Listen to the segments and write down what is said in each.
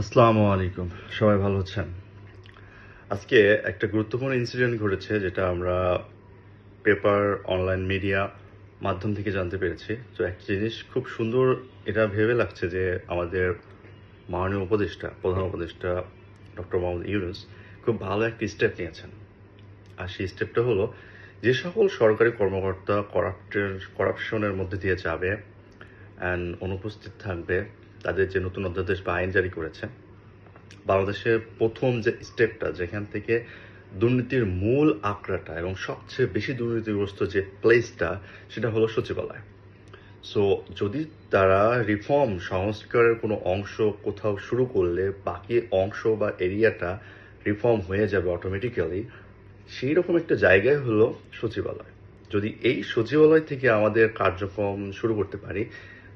আসসালামু আলাইকুম। সবাই ভালো আছেন? আজকে একটা গুরুত্বপূর্ণ ইনসিডেন্ট ঘটেছে যেটা আমরা পেপার অনলাইন মিডিয়া মাধ্যম থেকে জানতে পেরেছি। তো একটা জিনিস খুব সুন্দর এটা ভেবে লাগছে যে আমাদের মাননীয় উপদেষ্টা, প্রধান উপদেষ্টা ডক্টর মোহাম্মদ ইউনুস খুব ভালো একটি স্টেপ নিয়েছেন। আর সেই স্টেপটা হলো, যে সকল সরকারি কর্মকর্তা করাপ্টের করাপশনের মধ্যে দিয়ে যাবে অ্যান্ড অনুপস্থিত থাকবে তাদের যে নতুন অধ্যাদেশ বা আইন জারি করেছে, বাংলাদেশের প্রথম যে স্টেপটা, যেখান থেকে দুর্নীতির মূল আঁকড়াটা এবং সবচেয়ে বেশি দুর্নীতিগ্রস্ত যে প্লেসটা সেটা হলো সচিবালয়। সো যদি তারা রিফর্ম সংস্কারের কোনো অংশ কোথাও শুরু করলে, বাকি অংশ বা এরিয়াটা রিফর্ম হয়ে যাবে অটোমেটিক্যালি সেই রকম একটা জায়গায় হলো সচিবালয়। যদি এই সচিবালয় থেকে আমাদের কার্যক্রম শুরু করতে পারি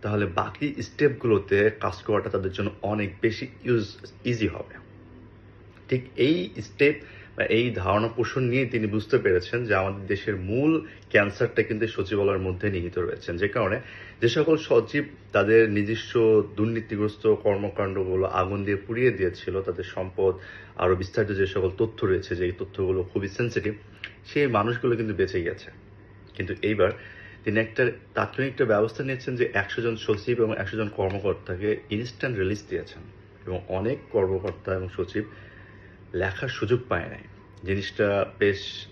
তাহলে বাকি স্টেপগুলোতে কাজ করাটা তাদের জন্য অনেক বেশি ইউজ ইজি হবে। ঠিক এই স্টেপ বা এই ধারণা পোষণ নিয়ে তিনি বুঝতে পেরেছেন যে আমাদের দেশের মূল ক্যান্সারটা কিন্তু সচিবালয়ের মধ্যে নিহিত রয়েছেন। যে কারণে যে সকল সচিব তাদের নিজস্ব দুর্নীতিগ্রস্ত কর্মকাণ্ডগুলো আগুন দিয়ে পুড়িয়ে দিয়েছিল, তাদের সম্পদ আরও বিস্তারিত যে সকল তথ্য রয়েছে, যে তথ্যগুলো খুবই সেন্সিটিভ সেই মানুষগুলো কিন্তু বেঁচে গেছে। কিন্তু এইবার তিনি একটা তাৎক্ষণিক একটা ব্যবস্থা নিয়েছেন যে একশো জন সচিব এবং একশো জন কর্মকর্তাকে ইনস্ট্যান্ট রিলিজ দিয়েছেন। এবং অনেক কর্মকর্তা এবং সচিব লেখার সুযোগ পায় নাই। জিনিসটা বেশ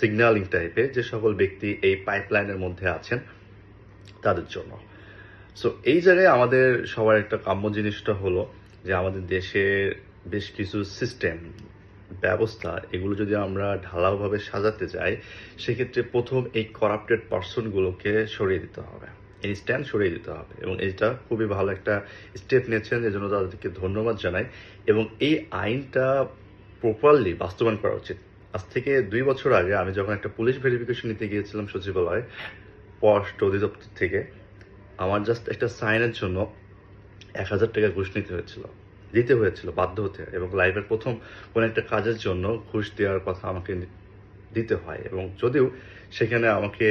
সিগন্যালিং টাইপের যে সকল ব্যক্তি এই পাইপলাইনের মধ্যে আছেন তাদের জন্য। সো এই জায়গায় আমাদের সবার একটা কাম্য জিনিসটা হলো যে আমাদের দেশের বেশ কিছু সিস্টেম ব্যবস্থা, এগুলো যদি আমরা ঢালাওভাবে সাজাতে যাই সেক্ষেত্রে প্রথম এই করাপ্টেড পার্সনগুলোকে সরিয়ে দিতে হবে। ইনস্ট্যান্ট সরিয়ে দিতে হবে এবং এটা খুবই ভালো একটা স্টেপ নিয়েছেন, এজন্য তাদেরকে ধন্যবাদ জানাই। এবং এই আইনটা প্রপারলি বাস্তবায়ন করা উচিত। আজ থেকে দুই বছর আগে আমি যখন একটা পুলিশ ভেরিফিকেশন নিতে গিয়েছিলাম সচিবালয়ে পররাষ্ট্র অধিদপ্তর থেকে, আমার জাস্ট একটা সাইনের জন্য এক হাজার টাকা ঘুষ নিতে হয়েছিল। দিতে হয়েছিল, বাধ্য হতে। এবং লাইফের প্রথম কোনো একটা কাজের জন্য ঘুষ দেওয়ার কথা আমাকে দিতে হয়। এবং যদিও সেখানে আমাকে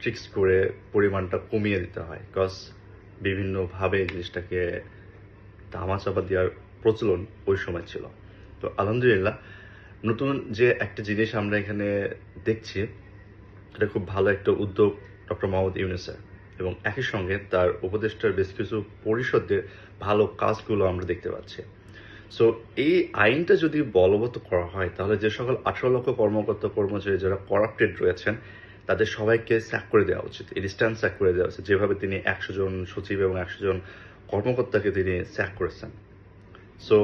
ট্রিক্স করে পরিমাণটা কমিয়ে দিতে হয়। বিকজ বিভিন্নভাবে জিনিসটাকে ধামাচাপা দেওয়ার প্রচলন ওই সময় ছিল। তো আলহামদুলিল্লাহ, নতুন যে একটা জিনিস আমরা এখানে দেখছি, এটা খুব ভালো একটা উদ্যোগ ডক্টর মোহাম্মদ ইউনুসের। এবং একই সঙ্গে তার উপদেষ্টার বেশ কিছু পরিষদের ভালো কাজগুলো আমরা দেখতে পাচ্ছি। সো এই আইনটা যদি বলবৎ করা হয়, তাহলে যে সকল আঠারো লক্ষ কর্মকর্তা কর্মচারী যারা করাপ্টেড রয়েছেন, তাদের সবাইকে স্যাক করে দেওয়া উচিত ইনস্ট্যান্ট স্যাক করে দেওয়া উচিত, যেভাবে তিনি একশো জন সচিব এবং একশো জন কর্মকর্তাকে তিনি স্যাক করেছেন। সো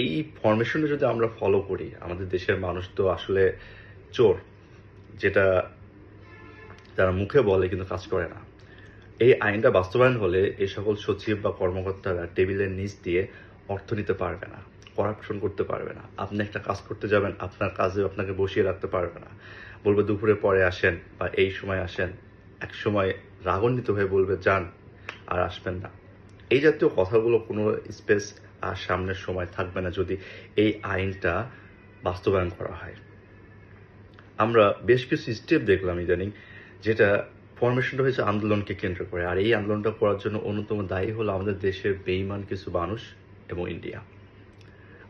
এই ফরমেশনটা যদি আমরা ফলো করি, আমাদের দেশের মানুষ তো আসলে চোর, যেটা তারা মুখে বলে কিন্তু কাজ করে না। এই আইনটা বাস্তবায়ন হলে এই সকল সচিব বা কর্মকর্তারা টেবিলের নিচ দিয়ে অর্থ নিতে পারবে না করাপশন করতে পারবে না। আপনি একটা কাজ করতে যাবেন, আপনার কাজে আপনাকে বসিয়ে রাখতে পারবে না। বলবে দুপুরে পরে আসেন বা এই সময় আসেন, এক সময় রাগান্বিত হয়ে বলবে, যান, আর আসবেন না। এই জাতীয় কথাগুলো কোনো স্পেস আর সামনের সময় থাকবে না যদি এই আইনটা বাস্তবায়ন করা হয়। আমরা বেশ কিছু স্টেপ দেখলাম ইদানিং, যেটা ফরমেশনটা হয়েছে আন্দোলনকে কেন্দ্র করে। আর এই আন্দোলনটা করার জন্য অন্যতম দায়ী হলো আমাদের দেশের বেইমান কিছু মানুষ এবং ইন্ডিয়া।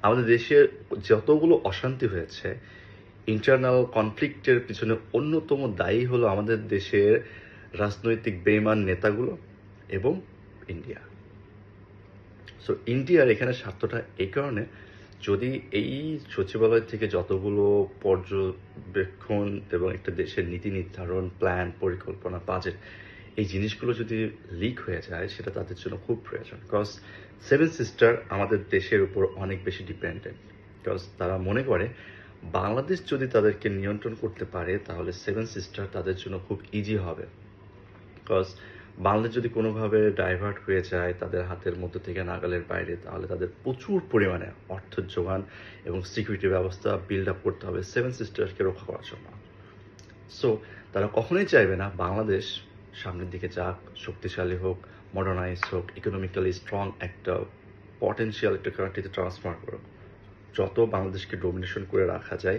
আমাদের দেশে যতগুলো অশান্তি হয়েছে ইন্টারনাল কনফ্লিক্টের পিছনে অন্যতম দায়ী হলো আমাদের দেশের রাজনৈতিক বেইমান নেতাগুলো এবং ইন্ডিয়া। সো ইন্ডিয়ার এখানে স্বার্থটা এই কারণে যদি এই সচিবালয় থেকে যতগুলো পর্যবেক্ষণ এবং একটা দেশের নীতি নির্ধারণ প্ল্যান পরিকল্পনা বাজেট এই জিনিসগুলো যদি লিক হয়ে যায়, সেটা তাদের জন্য খুব প্রয়োজন। বিকজ সেভেন সিস্টার আমাদের দেশের উপর অনেক বেশি ডিপেন্ডেন্ট বিকজ তারা মনে করে, বাংলাদেশ যদি তাদেরকে নিয়ন্ত্রণ করতে পারে, তাহলে সেভেন সিস্টার তাদের জন্য খুব ইজি হবে। বিকজ বাংলাদেশ যদি কোনোভাবে ডাইভার্ট হয়ে যায় তাদের হাতের মধ্যে থেকে নাগালের বাইরে, তাহলে তাদের প্রচুর পরিমাণে অর্থ যোগান এবং সিকিউরিটি ব্যবস্থা বিল্ড আপ করতে হবে সেভেন সিস্টার্সকে রক্ষা করার জন্য। সো তারা কখনোই চাইবে না বাংলাদেশ সামনের দিকে যাক, শক্তিশালী হোক মডার্নাইজ হোক ইকোনমিক্যালি স্ট্রং একটা পটেনশিয়াল একটা কান্ট্রিতে ট্রান্সফার করুক। যত বাংলাদেশকে ডোমিনেশন করে রাখা যায়,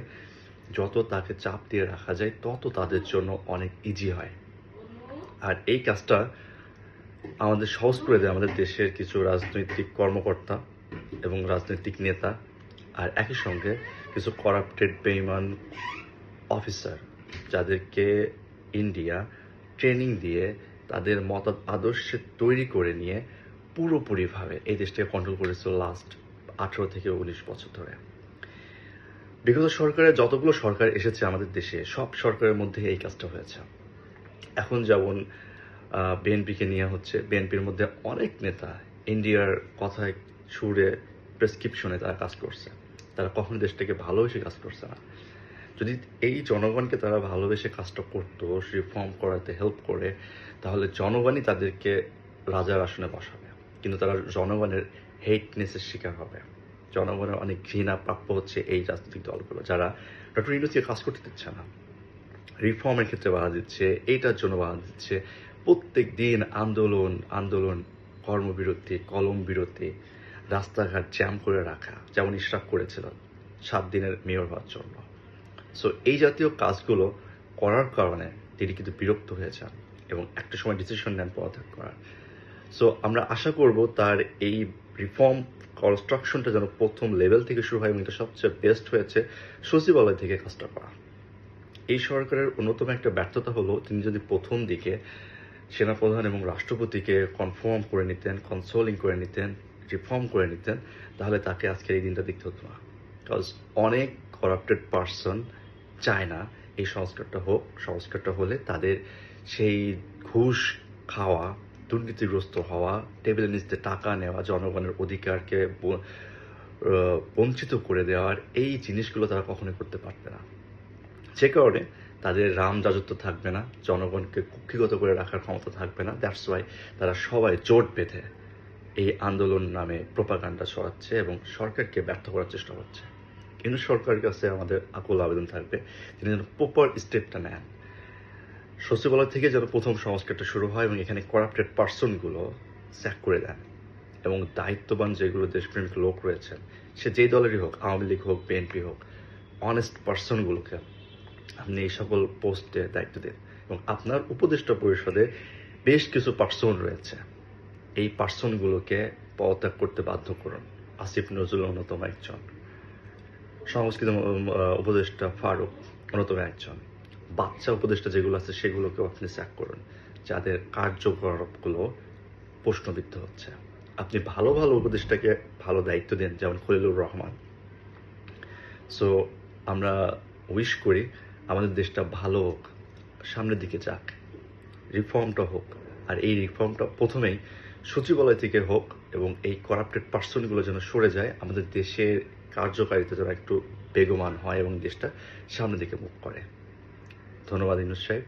যত তাকে চাপ দিয়ে রাখা যায়, তত তাদের জন্য অনেক ইজি হয়। আর এই কাজটা আমাদের সহজ করে দেয় আমাদের দেশের কিছু রাজনৈতিক কর্মকর্তা এবং রাজনৈতিক নেতা আর একই সঙ্গে কিছু করাপ্টেড বেইমান অফিসার যাদেরকে ইন্ডিয়া ট্রেনিং দিয়ে তাদের মত আদর্শে তৈরি করে নিয়ে পুরোপুরিভাবে এই দেশটাকে কন্ট্রোল করেছিল লাস্ট আঠেরো থেকে উনিশ বছর ধরে। বিগত সরকারের যতগুলো সরকার এসেছে আমাদের দেশে, সব সরকারের মধ্যে এই কাজটা হয়েছে। এখন যেমন বিএনপিকে নিয়ে হচ্ছে, বিএনপির মধ্যে অনেক নেতা ইন্ডিয়ার কথায় সুরে প্রেসক্রিপশনে তারা কাজ করছে। তারা কখনো দেশটাকে ভালোবেসে কাজ করছে না। যদি এই জনগণকে তারা ভালোবেসে কাজটা করতো রিফর্ম করাতে হেল্প করে, তাহলে জনগণই তাদেরকে রাজার আসনে বসাবে। কিন্তু তারা জনগণের হেটনেসের শিকার হবে। জনগণের অনেক ঘৃণা প্রাপ্য হচ্ছে এই রাজনৈতিক দলগুলো, যারা ডক্টর ইউনুসকে কাজ করতে দিচ্ছে না। রিফর্মের ক্ষেত্রে বাধা দিচ্ছে, এইটার জন্য বাধা দিচ্ছে। প্রত্যেক দিন আন্দোলন আন্দোলন, কর্মবিরতি, কলম বিরতি, রাস্তাঘাট জ্যাম করে রাখা, যেমন ইশরাক করেছিল সাত দিনের মেয়র হওয়ার জন্য। সো এই জাতীয় কাজগুলো করার কারণে তিনি কিন্তু বিরক্ত হয়েছেন এবং একটা সময় ডিসিশন নেন পদত্যাগ করার। সো আমরা আশা করব তার এই রিফর্ম কনস্ট্রাকশনটা যেন প্রথম লেভেল থেকে শুরু হয় এবং এটা সবচেয়ে বেস্ট হয়েছে সচিবালয় থেকে কাজটা করা। এই সরকারের অন্যতম একটা ব্যর্থতা হলো তিনি যদি প্রথম দিকে সেনাপ্রধান এবং রাষ্ট্রপতিকে কনফার্ম করে নিতেন কনসোলিং করে নিতেন রিফর্ম করে নিতেন, তাহলে তাকে আজকের এই দিনটা দেখতে হতো না। বিকজ অনেক করাপ্টেড পার্সন চায় না এই সংস্কারটা হোক, সংস্কারটা হলে তাদের সেই ঘুষ খাওয়া, দুর্নীতিগ্রস্ত হওয়া টেবিলের নিচে টাকা নেওয়া, জনগণের অধিকারকে বঞ্চিত করে দেওয়ার এই জিনিসগুলো তারা কখনোই করতে পারবে না। যে কারণে তাদের রাম রাজত্ব থাকবে না, জনগণকে কুক্ষিগত করে রাখার ক্ষমতা থাকবে না। দ্যাটস ওয়াই তারা সবাই জোট বেঁধে এই আন্দোলন নামে প্রপাগান্ডা ছড়াচ্ছে এবং সরকারকে ব্যর্থ করার চেষ্টা করছে। কিন্তু সরকারের কাছে আমাদের আকুল আবেদন থাকবে, তিনি যেন প্রপার স্টেপটা নেন। সচিবালয় থেকে যেন প্রথম সংস্কারটা শুরু হয় এবং এখানে করাপ্টেড পার্সনগুলো স্যাক করে দেন এবং দায়িত্ববান যেগুলো দেশপ্রেমিক লোক রয়েছেন, সে যেই দলেরই হোক, আওয়ামী লীগ হোক বিএনপি হোক অনেস্ট পার্সনগুলোকে আপনি এই সকল পোস্টে দায়িত্ব দিন। এবং আপনার উপদেষ্টা পরিষদে বেশ কিছু পার্সন রয়েছে। এই পার্সনগুলোকে পদত্যাগ করতে বাধ্য করুন। আসিফ নজরুল অন্যতম একজন। সংস্কৃত উপদেষ্টা ফারুক অন্যতম একজন। বাচ্চা উপদেষ্টা যেগুলো আছে, সেগুলোকেও আপনি স্যাক করুন। যাদের কার্যকলাপগুলো প্রশ্নবিদ্ধ হচ্ছে। আপনি ভালো ভালো উপদেষ্টাকে ভালো দায়িত্ব দেন, যেমন খলিলুর রহমান। সো আমরা উইশ করি আমাদের দেশটা ভালো হোক, সামনের দিকে যাক রিফর্মটা হোক, আর এই রিফর্মটা প্রথমেই সচিবালয় থেকে হোক এবং এই করাপ্টেড পার্সনগুলো যেন সরে যায়, আমাদের দেশের কার্যকারিতা যেন একটু বেগমান হয় এবং দেশটা সামনের দিকে মুখ করে। ধন্যবাদ ইনুস সাহেব।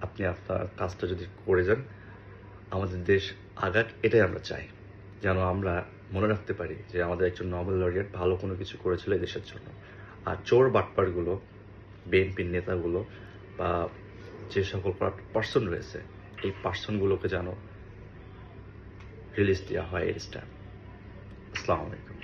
আপনি আপনার কাজটা যদি করে যান, আমাদের দেশ আগাক, এটাই আমরা চাই। যেন আমরা মনে রাখতে পারি যে আমাদের একজন নোবেল লরিয়েট ভালো কোনো কিছু করেছিল এই দেশের জন্য। আর চোর বাটপারগুলো বিএনপির নেতাগুলো বা যে সকল পার্সন রয়েছে, এই পার্সনগুলোকে যেন রিলিজ দেওয়া হয় এর স্ট্যাম্প আসসালামু আলাইকুম।